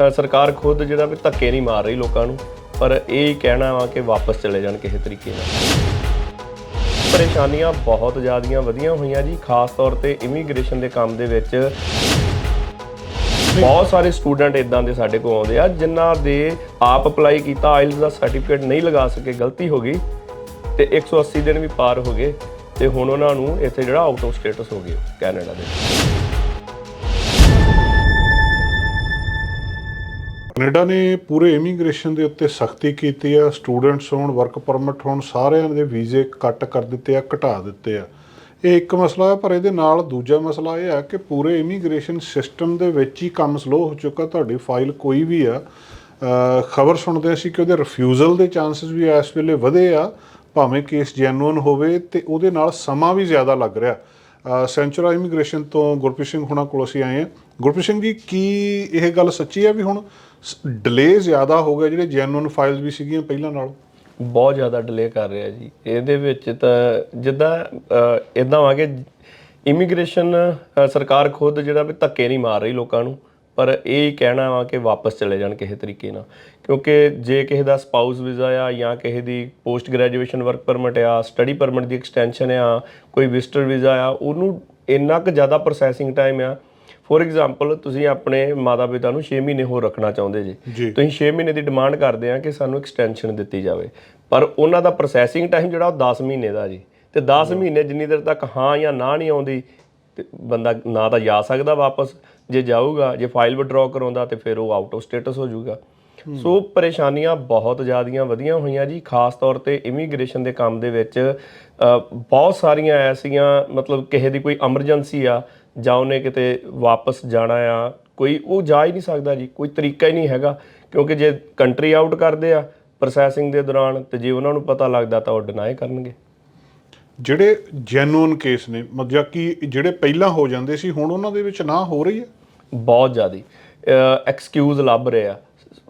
ਸਰਕਾਰ ਖੁਦ ਜਿਹੜਾ ਵੀ ਧੱਕੇ ਨਹੀਂ ਮਾਰ ਰਹੀ ਲੋਕਾਂ ਨੂੰ, ਪਰ ਇਹ ਕਹਿਣਾ ਵਾ ਕਿ ਵਾਪਸ ਚਲੇ ਜਾਣ ਕਿਸੇ ਤਰੀਕੇ ਨਾਲ। ਪਰੇਸ਼ਾਨੀਆਂ ਬਹੁਤ ਜ਼ਿਆਦੀਆਂ ਵਧੀਆਂ ਹੋਈਆਂ ਜੀ, ਖਾਸ ਤੌਰ ਤੇ ਇਮੀਗ੍ਰੇਸ਼ਨ ਦੇ ਕੰਮ ਦੇ ਵਿੱਚ। ਬਹੁਤ ਸਾਰੇ ਸਟੂਡੈਂਟ ਇਦਾਂ ਦੇ ਸਾਡੇ ਕੋਲ ਆਉਂਦੇ ਆ, ਜਿਨ੍ਹਾਂ ਦੇ ਆਪ ਅਪਲਾਈ ਕੀਤਾ, ਆਇਲਸ ਦਾ ਸਰਟੀਫਿਕੇਟ ਨਹੀਂ ਲਗਾ ਸਕੇ, ਗਲਤੀ ਹੋ ਗਈ, ਤੇ 180 ਦਿਨ ਵੀ ਪਾਰ ਹੋ ਗਏ, ਤੇ ਹੁਣ ਉਹਨਾਂ ਨੂੰ ਇੱਥੇ ਜਿਹੜਾ ਆਊਟ ਆਫ ਸਟੇਟਸ ਹੋ ਗਏ, ਕੈਨੇਡਾ ਦੇ ਕੈਨੇਡਾ ਨੇ ਪੂਰੇ ਇਮੀਗ੍ਰੇਸ਼ਨ ਦੇ ਉੱਤੇ ਸਖਤੀ ਕੀਤੀ ਆ, ਸਟੂਡੈਂਟਸ ਹੋਣ ਵਰਕ ਪਰਮਿਟ ਹੋਣ, ਸਾਰਿਆਂ ਦੇ ਵੀਜ਼ੇ ਕੱਟ ਕਰ ਦਿੱਤੇ ਆ, ਘਟਾ ਦਿੱਤੇ ਆ। ਇਹ ਇੱਕ ਮਸਲਾ ਹੈ, ਪਰ ਇਹਦੇ ਨਾਲ ਦੂਜਾ ਮਸਲਾ ਇਹ ਆ ਕਿ ਪੂਰੇ ਇਮੀਗ੍ਰੇਸ਼ਨ ਸਿਸਟਮ ਦੇ ਵਿੱਚ ਹੀ ਕੰਮ ਸਲੋ ਹੋ ਚੁੱਕਾ, ਤੁਹਾਡੀ ਫਾਈਲ ਕੋਈ ਵੀ ਆ। ਖਬਰ ਸੁਣਦੇ ਸੀ ਕਿ ਉਹਦੇ ਰਿਫਿਊਜ਼ਲ ਦੇ ਚਾਂਸਸ ਵੀ ਇਸ ਵੇਲੇ ਵਧੇ ਆ, ਭਾਵੇਂ ਕੇਸ ਜੈਨੂਇਨ ਹੋਵੇ ਤੇ ਉਹਦੇ ਨਾਲ ਸਮਾਂ ਵੀ ਜ਼ਿਆਦਾ ਲੱਗ ਰਿਹਾ। ਸੈਂਚੁਰਾ ਇਮੀਗ੍ਰੇਸ਼ਨ ਤੋਂ ਗੁਰਪ੍ਰੀਤ ਸਿੰਘ ਹੁਣਾਂ ਕੋਲ ਅਸੀਂ ਆਏ ਹਾਂ। ਗੁਰਪ੍ਰੀਤ ਸਿੰਘ ਜੀ, ਕੀ ਇਹ ਗੱਲ ਸੱਚੀ ਹੈ ਵੀ ਹੁਣ ਡਿਲੇ ਜ਼ਿਆਦਾ ਹੋ ਗਿਆ ਜਿਹੜੇ ਜੈਨੂਨ ਫਾਈਲਸ ਵੀ ਸੀਗੀਆਂ ਪਹਿਲਾਂ ਨਾਲ? ਬਹੁਤ ਜ਼ਿਆਦਾ ਡਿਲੇ ਕਰ ਰਿਹਾ ਜੀ। ਇਹਦੇ ਵਿੱਚ ਤਾਂ ਜਿੱਦਾਂ ਇਦਾਂ ਆ ਕਿ ਇਮੀਗ੍ਰੇਸ਼ਨ ਸਰਕਾਰ ਖੁਦ ਜਿਹੜਾ ਵੀ ਧੱਕੇ ਨਹੀਂ ਮਾਰ ਰਹੀ ਲੋਕਾਂ ਨੂੰ। ਪਰ ਇਹ ਹੀ ਕਹਿਣਾ ਵਾ ਕਿ ਵਾਪਸ ਚਲੇ ਜਾਣ ਕਿਸੇ ਤਰੀਕੇ ਨਾਲ। ਕਿਉਂਕਿ ਜੇ ਕਿਸੇ ਦਾ ਸਪਾਊਸ ਵੀਜ਼ਾ ਆ ਜਾਂ ਕਿਸੇ ਦੀ ਪੋਸਟ ਗ੍ਰੈਜੂਏਸ਼ਨ ਵਰਕ ਪਰਮਿਟ ਆ ਸਟੱਡੀ ਪਰਮਿਟ ਦੀ ਐਕਸਟੈਂਸ਼ਨ ਆ ਕੋਈ ਵਿਜ਼ਟਰ ਵੀਜ਼ਾ ਆ ਉਹਨੂੰ ਇੰਨਾ ਕੁ ਜ਼ਿਆਦਾ ਪ੍ਰੋਸੈਸਿੰਗ ਟਾਈਮ ਆ। ਫੋਰ ਐਗਜ਼ਾਮਪਲ ਤੁਸੀਂ ਆਪਣੇ ਮਾਤਾ ਪਿਤਾ ਨੂੰ 6 ਮਹੀਨੇ ਹੋਰ ਰੱਖਣਾ ਚਾਹੁੰਦੇ ਜੀ। ਤੁਸੀਂ 6 ਮਹੀਨੇ ਦੀ ਡਿਮਾਂਡ ਕਰਦੇ ਆ ਕਿ ਸਾਨੂੰ ਐਕਸਟੈਂਸ਼ਨ ਦਿੱਤੀ ਜਾਵੇ। ਪਰ ਉਹਨਾਂ ਦਾ ਪ੍ਰੋਸੈਸਿੰਗ ਟਾਈਮ ਜਿਹੜਾ ਉਹ 10 ਮਹੀਨੇ ਦਾ ਜੀ। ਤੇ 10 ਮਹੀਨੇ ਜਿੰਨੀ ਦੇਰ ਤੱਕ ਹਾਂ ਜਾਂ ਨਾ ਨਹੀਂ ਆਉਂਦੀ ਬੰਦਾ ਨਾ ਤਾਂ ਜਾ ਸਕਦਾ ਵਾਪਸ ਜੇ ਜਾਊਗਾ, ਜੇ ਫਾਈਲ ਵਿਡਰਾਅ ਕਰਾਉਂਦਾ ਤੇ ਫਿਰ ਉਹ ਆਊਟ ਆਫ ਸਟੇਟਸ ਹੋ ਜਾਊਗਾ। ਸੋ ਪਰੇਸ਼ਾਨੀਆਂ ਬਹੁਤ ਜ਼ਿਆਦੀਆਂ ਵਧੀਆਂ ਹੋਈਆਂ ਜੀ। ਖਾਸ ਤੌਰ ਤੇ ਇਮੀਗ੍ਰੇਸ਼ਨ ਦੇ ਕੰਮ ਦੇ ਵਿੱਚ ਬਹੁਤ ਸਾਰੀਆਂ ਐਸੀਆਂ, ਮਤਲਬ ਕਿਸੇ ਦੀ ਕੋਈ ਐਮਰਜੈਂਸੀ ਆ ਜਾਂ ਉਹਨੇ ਕਿਤੇ ਵਾਪਸ ਜਾਣਾ ਆ, ਕੋਈ ਉਹ ਜਾ ਹੀ ਨਹੀਂ ਸਕਦਾ ਜੀ। ਕੋਈ ਤਰੀਕਾ ਹੀ ਨਹੀਂ ਹੈਗਾ, ਕਿਉਂਕਿ ਜੇ ਕੰਟਰੀ ਆਊਟ ਕਰਦੇ ਆ ਪ੍ਰੋਸੈਸਿੰਗ ਦੇ ਦੌਰਾਨ, ਤੇ ਜੇ ਉਹਨਾਂ ਨੂੰ ਪਤਾ ਲੱਗਦਾ ਤਾਂ ਉਹ ਡਿਨਾਈ ਕਰਨਗੇ। ਜਿਹੜੇ ਜੈਨੂਨ ਕੇਸ ਨੇ, ਮਤਲਬ ਕਿ ਜਿਹੜੇ ਪਹਿਲਾਂ ਹੋ ਜਾਂਦੇ ਸੀ, ਹੁਣ ਉਹਨਾਂ ਦੇ ਵਿੱਚ ਨਾ ਹੋ ਰਹੀ ਹੈ? ਬਹੁਤ ਜ਼ਿਆਦੀ। ਐਕਸਕਿਊਜ਼ ਲੱਭ ਰਹੇ ਆ।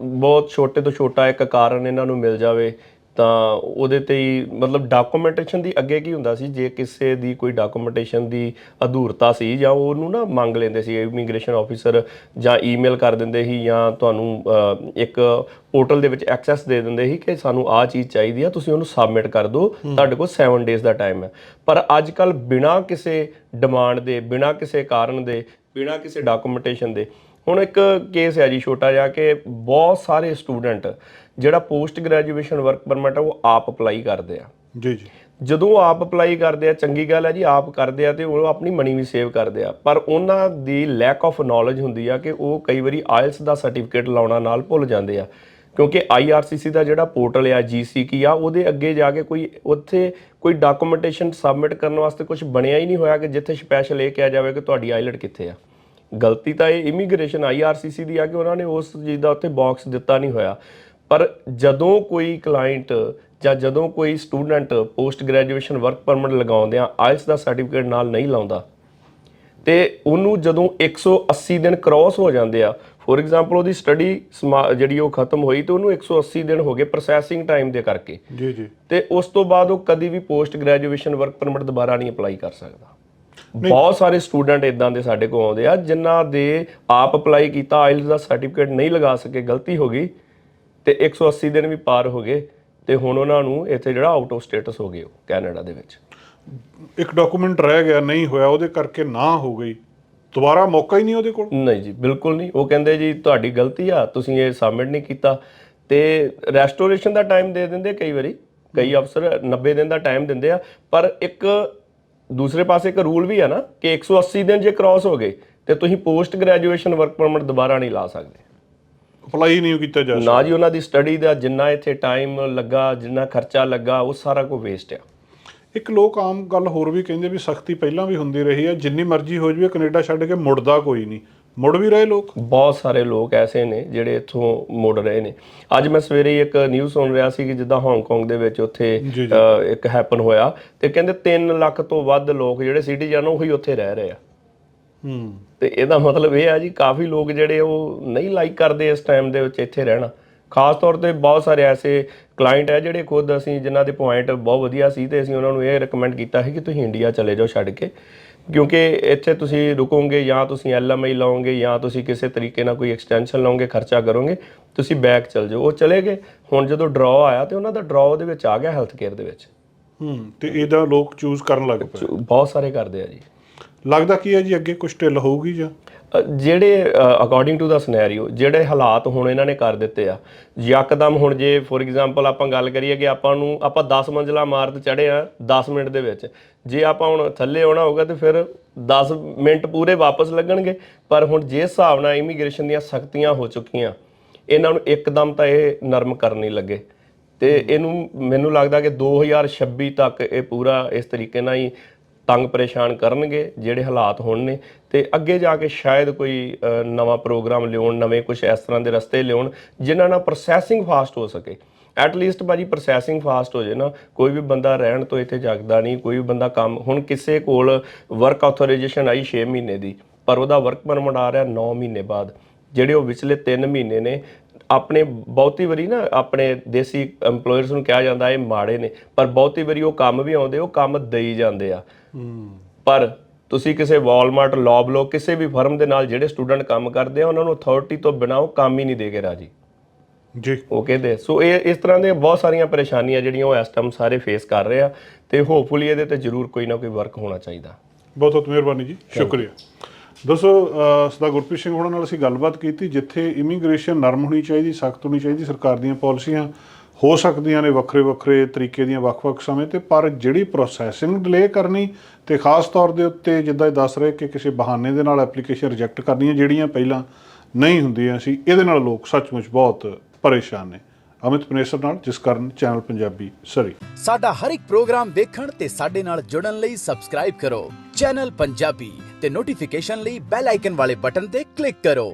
ਬਹੁਤ ਛੋਟੇ ਤੋਂ ਛੋਟਾ ਇੱਕ ਕਾਰਨ ਇਹਨਾਂ ਨੂੰ ਮਿਲ ਜਾਵੇ ਤਾਂ ਉਹਦੇ ਤੇ ਹੀ ਮਤਲਬ ਡਾਕੂਮੈਂਟੇਸ਼ਨ ਦੀ ਅੱਗੇ ਕੀ ਹੁੰਦਾ ਸੀ? ਜੇ ਕਿਸੇ ਦੀ ਕੋਈ ਡਾਕੂਮੈਂਟੇਸ਼ਨ ਦੀ ਅਧੂਰਤਾ ਸੀ ਜਾਂ ਉਹਨੂੰ ਨਾ ਮੰਗ ਲੈਂਦੇ ਸੀ ਇਮੀਗ੍ਰੇਸ਼ਨ ਆਫੀਸਰ ਜਾਂ ਈਮੇਲ ਕਰ ਦਿੰਦੇ ਸੀ ਜਾਂ ਤੁਹਾਨੂੰ ਇੱਕ ਪੋਰਟਲ ਦੇ ਵਿੱਚ ਐਕਸੈਸ ਦੇ ਦਿੰਦੇ ਸੀ ਕਿ ਸਾਨੂੰ ਆਹ ਚੀਜ਼ ਚਾਹੀਦੀ ਆ ਤੁਸੀਂ ਉਹਨੂੰ ਸਬਮਿਟ ਕਰ ਦਿਓ। ਤੁਹਾਡੇ ਕੋਲ 7 ਡੇਜ਼ ਦਾ ਟਾਈਮ ਹੈ। ਪਰ ਅੱਜ ਕੱਲ ਬਿਨਾਂ ਕਿਸੇ ਡਿਮਾਂਡ ਦੇ ਬਿਨਾਂ ਕਿਸੇ ਕਾਰਨ ਦੇ ਬਿਨਾਂ ਕਿਸੇ ਡਾਕੂਮੈਂਟੇਸ਼ਨ ਦੇ। ਹੁਣ ਇੱਕ ਕੇਸ ਹੈ ਜੀ ਛੋਟਾ ਜਿਹਾ ਕਿ ਬਹੁਤ ਸਾਰੇ ਸਟੂਡੈਂਟ ਜਿਹੜਾ ਪੋਸਟ ਗ੍ਰੈਜੂਏਸ਼ਨ ਵਰਕ ਪਰਮਿਟ ਹੈ ਉਹ ਆਪ ਅਪਲਾਈ ਕਰਦੇ ਆ। ਜੀ ਜੀ। ਜਦੋਂ ਆਪ ਅਪਲਾਈ ਕਰਦੇ ਆ ਚੰਗੀ ਗੱਲ ਹੈ ਜੀ ਆਪ ਕਰਦੇ ਆ ਤੇ ਉਹ ਆਪਣੀ ਮਨੀ ਵੀ ਸੇਵ ਕਰਦੇ ਆ। ਪਰ ਉਹਨਾਂ ਦੀ ਲੈਕ ਆਫ ਨੌਲੇਜ ਹੁੰਦੀ ਆ ਕਿ ਉਹ ਕਈ ਵਾਰੀ ਆਇਲਸ ਦਾ ਸਰਟੀਫਿਕੇਟ ਲਾਉਣਾ ਨਾਲ ਭੁੱਲ ਜਾਂਦੇ ਆ। ਕਿਉਂਕਿ IRCC ਦਾ ਜਿਹੜਾ ਪੋਰਟਲ ਆ GCK ਆ ਉਹਦੇ ਅੱਗੇ ਜਾ ਕੇ ਕੋਈ ਉੱਥੇ ਕੋਈ ਡਾਕੂਮੈਂਟੇਸ਼ਨ ਸਬਮਿਟ ਕਰਨ ਵਾਸਤੇ ਕੁਝ ਬਣਿਆ ਹੀ ਨਹੀਂ ਹੋਇਆ ਕਿ ਜਿੱਥੇ ਸਪੈਸ਼ਲ ਇਹ ਕਿਹਾ ਜਾਵੇ ਕਿ ਤੁਹਾਡੀ ਆਈਲਟ ਕਿੱਥੇ ਆ। ਗਲਤੀ ਤਾਂ ਇਹ ਇਮੀਗ੍ਰੇਸ਼ਨ IRCC ਦੀ ਆ ਕਿ ਉਹਨਾਂ ਨੇ ਉਸ ਚੀਜ਼ ਦਾ ਉੱਥੇ ਬਾਕਸ ਦਿੱਤਾ ਨਹੀਂ ਹੋਇਆ। ਪਰ ਜਦੋਂ ਕੋਈ ਕਲਾਇੰਟ ਜਾਂ ਜਦੋਂ ਕੋਈ student post graduation work permit ਲਗਾਉਂਦੇ ਆ ਆਇਲਸ ਦਾ ਸਰਟੀਫਿਕੇਟ ਨਾਲ ਨਹੀਂ ਲਾਉਂਦਾ ਤੇ ਉਹਨੂੰ ਜਦੋਂ 180 ਦਿਨ ਕ੍ਰਾਸ ਹੋ ਜਾਂਦੇ ਆ ਫੋਰ ਐਗਜ਼ਾਮਪਲ ਉਹਦੀ ਸਟੱਡੀ ਜਿਹੜੀ ਉਹ ਖਤਮ ਹੋਈ ਤੇ ਉਹਨੂੰ 180 ਦਿਨ ਹੋ ਗਏ ਪ੍ਰੋਸੈਸਿੰਗ ਟਾਈਮ ਦੇ ਕਰਕੇ। ਜੀ ਜੀ। ਤੇ ਉਸ ਤੋਂ ਬਾਅਦ ਉਹ ਕਦੀ ਵੀ ਪੋਸਟ ਗ੍ਰੈਜੂਏਸ਼ਨ ਵਰਕ ਪਰਮਿਟ ਦੁਬਾਰਾ ਨਹੀਂ ਅਪਲਾਈ ਕਰ ਸਕਦਾ। ਬਹੁਤ ਸਾਰੇ ਸਟੂਡੈਂਟ ਇਦਾਂ ਦੇ ਸਾਡੇ ਕੋਲ ਆਉਂਦੇ ਆ ਜਿਨ੍ਹਾਂ ਦੇ ਆਪ ਅਪਲਾਈ ਕੀਤਾ ਆਇਲਸ ਦਾ ਸਰਟੀਫਿਕੇਟ ਨਹੀਂ ਲਗਾ ਸਕੇ ਗਲਤੀ ਹੋ ਗਈ ਤੇ 180 ਦਿਨ ਵੀ ਪਾਰ ਹੋ ਗਏ ਤੇ ਹੁਣ ਉਹਨਾਂ ਨੂੰ ਇੱਥੇ ਜਿਹੜਾ ਆਊਟ ਆਫ ਸਟੇਟਸ ਹੋ ਗਏ ਉਹ ਕੈਨੇਡਾ ਦੇ ਵਿੱਚ। ਇੱਕ ਡਾਕੂਮੈਂਟ ਰਹਿ ਗਿਆ ਨਹੀਂ ਹੋਇਆ ਉਹਦੇ ਕਰਕੇ ਨਾ ਹੋ ਗਈ। ਦੁਬਾਰਾ ਮੌਕਾ ਹੀ ਨਹੀਂ ਉਹਦੇ ਕੋਲ। ਨਹੀਂ ਜੀ ਬਿਲਕੁਲ ਨਹੀਂ। ਉਹ ਕਹਿੰਦੇ ਜੀ ਤੁਹਾਡੀ ਗਲਤੀ ਆ ਤੁਸੀਂ ਇਹ ਸਬਮਿਟ ਨਹੀਂ ਕੀਤਾ। ਤੇ ਰੈਸਟੋਰੇਸ਼ਨ ਦਾ ਟਾਈਮ ਦੇ ਦਿੰਦੇ ਕਈ ਵਾਰੀ ਕਈ ਅਫਸਰ 90 ਦਿਨ ਦਾ ਟਾਈਮ ਦਿੰਦੇ ਆ ਪਰ ਇੱਕ ਦੂਸਰੇ ਪਾਸੇ ਇੱਕ ਰੂਲ ਵੀ ਆ ਨਾ ਕਿ 180 ਦਿਨ ਜੇ ਕ੍ਰਾਸ ਹੋ ਗਏ ਤੇ ਤੁਸੀਂ ਪੋਸਟ ਗ੍ਰੈਜੂਏਸ਼ਨ ਵਰਕ ਪਰਮਿਟ ਦੁਬਾਰਾ ਨਹੀਂ ਲਾ ਸਕਦੇ। ਅਪਲਾਈ ਨਹੀਂ ਕੀਤਾ ਜਾ ਨਾ ਜੀ ਉਹਨਾਂ ਦੀ ਸਟੱਡੀ ਦਾ ਜਿੰਨਾ ਇੱਥੇ ਟਾਈਮ ਲੱਗਾ ਜਿੰਨਾ ਖਰਚਾ ਲੱਗਾ ਉਹ ਸਾਰਾ ਕੁਝ ਵੇਸਟ ਆ। ਇੱਕ ਲੋਕ ਆਮ ਗੱਲ ਹੋਰ ਵੀ ਕਹਿੰਦੇ ਵੀ ਸਖਤੀ ਪਹਿਲਾਂ ਵੀ ਹੁੰਦੀ ਰਹੀ ਹੈ ਜਿੰਨੀ ਮਰਜ਼ੀ ਹੋ ਜਵੇ ਕੈਨੇਡਾ ਛੱਡ ਕੇ ਮੁੜਦਾ ਕੋਈ ਨਹੀਂ। ਮੁੜ ਵੀ ਰਹੇ ਲੋਕ? ਬਹੁਤ ਸਾਰੇ ਲੋਕ ਐਸੇ ਨੇ ਜਿਹੜੇ ਇੱਥੋਂ ਮੁੜ ਰਹੇ ਨੇ। ਅੱਜ ਮੈਂ ਸਵੇਰੇ ਇੱਕ ਨਿਊਜ਼ ਸੁਣ ਰਿਹਾ ਸੀ ਕਿ ਜਿੱਦਾਂ ਹਾਂਗਕਾਂਗ ਦੇ ਵਿੱਚ ਉੱਥੇ ਇੱਕ ਹੈਪਨ ਹੋਇਆ ਤੇ ਕਹਿੰਦੇ 3 ਲੱਖ ਤੋਂ ਵੱਧ ਲੋਕ ਜਿਹੜੇ ਸਿਟੀਜ਼ਨ ਉਹੀ ਉੱਥੇ ਰਹਿ ਰਹੇ ਆ। ਹੂੰ। ਤੇ ਇਹਦਾ ਮਤਲਬ ਇਹ ਆ ਜੀ ਕਾਫੀ ਲੋਕ ਜਿਹੜੇ ਉਹ ਨਹੀਂ ਲਾਈਕ ਕਰਦੇ ਇਸ ਟਾਈਮ ਦੇ ਵਿੱਚ ਇੱਥੇ ਰਹਿਣਾ। ਖਾਸ ਤੌਰ ਤੇ ਬਹੁਤ ਸਾਰੇ ਐਸੇ ਕਲਾਇੰਟ ਹੈ ਜਿਹੜੇ ਖੁਦ ਅਸੀਂ ਜਿਨ੍ਹਾਂ ਦੇ ਪੁਆਇੰਟ ਬਹੁਤ ਵਧੀਆ ਸੀ ਤੇ ਅਸੀਂ ਉਹਨਾਂ ਨੂੰ ਇਹ ਰეკਮੈਂਡ ਕੀਤਾ ਸੀ ਕਿ ਤੁਸੀਂ ਇੰਡੀਆ ਚਲੇ ਜਾਓ ਛੱਡ ਕੇ। ਕਿਉਂਕਿ ਇੱਥੇ ਤੁਸੀਂ ਰੁਕੋਗੇ ਜਾਂ ਤੁਸੀਂ ਐਲਐਮਆਈ ਲਾਓਗੇ ਜਾਂ ਤੁਸੀਂ ਕਿਸੇ ਤਰੀਕੇ ਨਾਲ ਕੋਈ ਐਕਸਟੈਂਸ਼ਨ ਲਾਓਗੇ ਖਰਚਾ ਕਰੋਗੇ ਤੁਸੀਂ ਬੈਕ ਚਲ ਜਾਓ। ਉਹ ਚਲੇ ਗਏ। ਹੁਣ ਜਦੋਂ ਡਰਾ ਆਇਆ ਤੇ ਉਹਨਾਂ ਦਾ ਡਰਾ ਦੇ ਵਿੱਚ ਆ ਗਿਆ ਹੈਲਥ ਕੇਅਰ ਦੇ ਵਿੱਚ। ਹੂੰ ਤੇ ਇਹਦਾ ਲੋਕ ਚੂਜ਼ ਕਰਨ ਲੱਗ ਪਏ। ਬਹੁਤ ਸਾਰੇ ਕਰਦੇ ਆ ਜੀ। ਲੱਗਦਾ ਕੀ ਹੈ ਜੀ ਅੱਗੇ ਕੁਝ ਢਿੱਲ ਹੋਊਗੀ ਜਾਂ? ਜਿਹੜੇ ਅਕੋਰਡਿੰਗ ਟੂ ਦਾ ਸਿਨੈਰੀਓ ਜਿਹੜੇ ਹਾਲਾਤ ਹੁਣ ਇਹਨਾਂ ਨੇ ਕਰ ਦਿੱਤੇ ਆ, ਯਕਦਮ ਹੁਣ ਜੇ ਫੋਰ ਐਗਜ਼ਾਮਪਲ ਆਪਾਂ ਗੱਲ ਕਰੀਏ ਕਿ ਆਪਾਂ ਨੂੰ, ਆਪਾਂ 10 ਮੰਜ਼ਲਾ ਇਮਾਰਤ ਚੜ੍ਹੇ ਆ 10 ਮਿੰਟ ਦੇ ਵਿੱਚ। ਜੇ ਆਪਾਂ ਹੁਣ ਥੱਲੇ ਆਉਣਾ ਹੋਊਗਾ ਤੇ ਫਿਰ 10 ਮਿੰਟ ਪੂਰੇ ਵਾਪਸ ਲੱਗਣਗੇ। ਪਰ ਹੁਣ ਜੇ ਹਿਸਾਬ ਨਾਲ ਇਮੀਗ੍ਰੇਸ਼ਨ ਦੀਆਂ ਸਖਤੀਆਂ ਹੋ ਚੁੱਕੀਆਂ, ਇਹਨਾਂ ਨੂੰ ਇੱਕਦਮ ਤਾਂ ਇਹ ਨਰਮ ਕਰਨ ਨਹੀਂ ਲੱਗੇ। ਤੇ ਇਹਨੂੰ ਮੈਨੂੰ ਲੱਗਦਾ ਕਿ 2026 ਤੱਕ ਇਹ ਪੂਰਾ ਇਸ ਤਰੀਕੇ ਨਾਲ ਹੀ ਤੰਗ ਪਰੇਸ਼ਾਨ ਕਰਨਗੇ, ਜਿਹੜੇ ਹਾਲਾਤ ਹੋਣ ਨੇ, ਤੇ ਅੱਗੇ ਜਾ ਕੇ ਸ਼ਾਇਦ ਕੋਈ ਨਵਾਂ ਪ੍ਰੋਗਰਾਮ ਲਿਆਉਣ, ਨਵੇਂ ਕੁਝ ਇਸ ਤਰ੍ਹਾਂ ਦੇ ਰਸਤੇ ਲਿਆਉਣ, ਜਿਨ੍ਹਾਂ ਨਾਲ ਪ੍ਰੋਸੈਸਿੰਗ ਫਾਸਟ ਹੋ ਸਕੇ। ਐਟ ਲੀਸਟ ਬਾਜੀ ਪ੍ਰੋਸੈਸਿੰਗ ਫਾਸਟ ਹੋ ਜੇ ਨਾ, ਕੋਈ ਵੀ ਬੰਦਾ ਰਹਿਣ ਤੋਂ ਇੱਥੇ ਜਗਦਾ ਨਹੀਂ, ਕੋਈ ਵੀ ਬੰਦਾ ਕੰਮ, ਹੁਣ ਕਿਸੇ ਕੋਲ ਵਰਕ ਆਥੋਰਾਈਜੇਸ਼ਨ ਆਈ 6 ਮਹੀਨੇ ਦੀ, ਪਰ ਉਹਦਾ ਵਰਕ ਪਰਮਿਟ ਆ ਰਿਹਾ 9 ਮਹੀਨੇ ਬਾਅਦ, ਜਿਹੜੇ ਉਹ ਵਿਚਲੇ 3 ਮਹੀਨੇ ਨੇ ਆਪਣੇ ਬਹੁਤੀ ਵਾਰੀ ਨਾ ਆਪਣੇ ਦੇਸੀ EMPLOYERS ਨੂੰ ਕਿਹਾ ਜਾਂਦਾ ਇਹ ਮਾੜੇ ਨੇ ਪਰ ਬਹੁਤੀ ਵਾਰੀ ਉਹ ਕੰਮ ਵੀ ਆਉਂਦੇ ਉਹ ਕੰਮ ਦੇਈ ਜਾਂਦੇ ਆ। ਪਰ ਤੁਸੀਂ ਕਿਸੇ ਵਾਲਮਾਰਟ ਲੌਬਲੋ ਕਿਸੇ ਵੀ ਫਰਮ ਦੇ ਨਾਲ ਜਿਹੜੇ ਸਟੂਡੈਂਟ ਕੰਮ ਕਰਦੇ ਆ ਉਹਨਾਂ ਨੂੰ ਅਥਾਰਟੀ ਤੋਂ ਬਿਨਾਂ ਉਹ ਕੰਮ ਹੀ ਨਹੀਂ ਦੇ ਕੇ ਰਾਜੀ। ਜੀ। ਉਹ ਕਹਿੰਦੇ ਸੋ ਇਹ ਇਸ ਤਰ੍ਹਾਂ ਦੀਆਂ ਬਹੁਤ ਸਾਰੀਆਂ ਪਰੇਸ਼ਾਨੀਆਂ ਜਿਹੜੀਆਂ ਉਹ ਇਸ ਟਾਈਮ ਸਾਰੇ ਫੇਸ ਕਰ ਰਹੇ ਆ ਤੇ ਹੋਪਫੁਲੀ ਇਹਦੇ ਤੇ ਜ਼ਰੂਰ ਕੋਈ ਨਾ ਕੋਈ ਵਰਕ ਹੋਣਾ ਚਾਹੀਦਾ। ਬਹੁਤ ਬਹੁਤ ਮਿਹਰਬਾਨੀ ਜੀ ਸ਼ੁਕਰੀਆ। ਦੋਸਤੋ ਅਹ ਸਦਾ ਗੁਰਪ੍ਰੀਤ ਸਿੰਘ ਹੋਣਾ ਨਾਲ ਅਸੀਂ ਗੱਲਬਾਤ ਕੀਤੀ, ਜਿੱਥੇ ਇਮੀਗ੍ਰੇਸ਼ਨ ਨਰਮ ਹੋਣੀ ਚਾਹੀਦੀ, ਸਖਤ ਹੋਣੀ ਚਾਹੀਦੀ, ਸਰਕਾਰ ਦੀਆਂ ਪਾਲਿਸੀਆਂ ਹੋ ਸਕਦੀਆਂ ਨੇ ਵੱਖਰੇ ਵੱਖਰੇ ਤਰੀਕੇ ਦੀਆਂ ਵੱਖ-ਵੱਖ ਸਮੇਂ ਤੇ, ਪਰ ਜਿਹੜੀ ਪ੍ਰੋਸੈਸਿੰਗ ਡਿਲੇ ਕਰਨੀ ਤੇ ਖਾਸ ਤੌਰ ਦੇ ਉੱਤੇ ਜਿੱਦਾਂ ਇਹ ਦੱਸ ਰਹੇ ਕਿ ਕਿਸੇ ਬਹਾਨੇ ਦੇ ਨਾਲ ਐਪਲੀਕੇਸ਼ਨ ਰਿਜੈਕਟ ਕਰਨੀਆਂ, ਜਿਹੜੀਆਂ ਪਹਿਲਾਂ ਨਹੀਂ ਹੁੰਦੀਆਂ ਸੀ, ਇਹਦੇ ਨਾਲ ਲੋਕ ਸੱਚਮੁੱਚ ਬਹੁਤ ਪਰੇਸ਼ਾਨ ਨੇ। ਅਮਿਤ ਪਨੇਸਰ ਨਾਲ, ਜਿਸ ਕਾਰਨ ਚੈਨਲ ਪੰਜਾਬੀ ਸਰੀ ਸਾਡਾ ਹਰ ਇੱਕ ਪ੍ਰੋਗਰਾਮ ਵੇਖਣ ਤੇ ਸਾਡੇ ਨਾਲ ਜੁੜਨ ਲਈ ਸਬਸਕ੍ਰਾਈਬ ਕਰੋ। ਚੈਨਲ ਪੰਜਾਬੀ ਤੇ ਨੋਟੀਫਿਕੇਸ਼ਨ ਲਈ ਬੈਲ ਆਈਕਨ ਵਾਲੇ ਬਟਨ ਤੇ ਕਲਿੱਕ ਕਰੋ।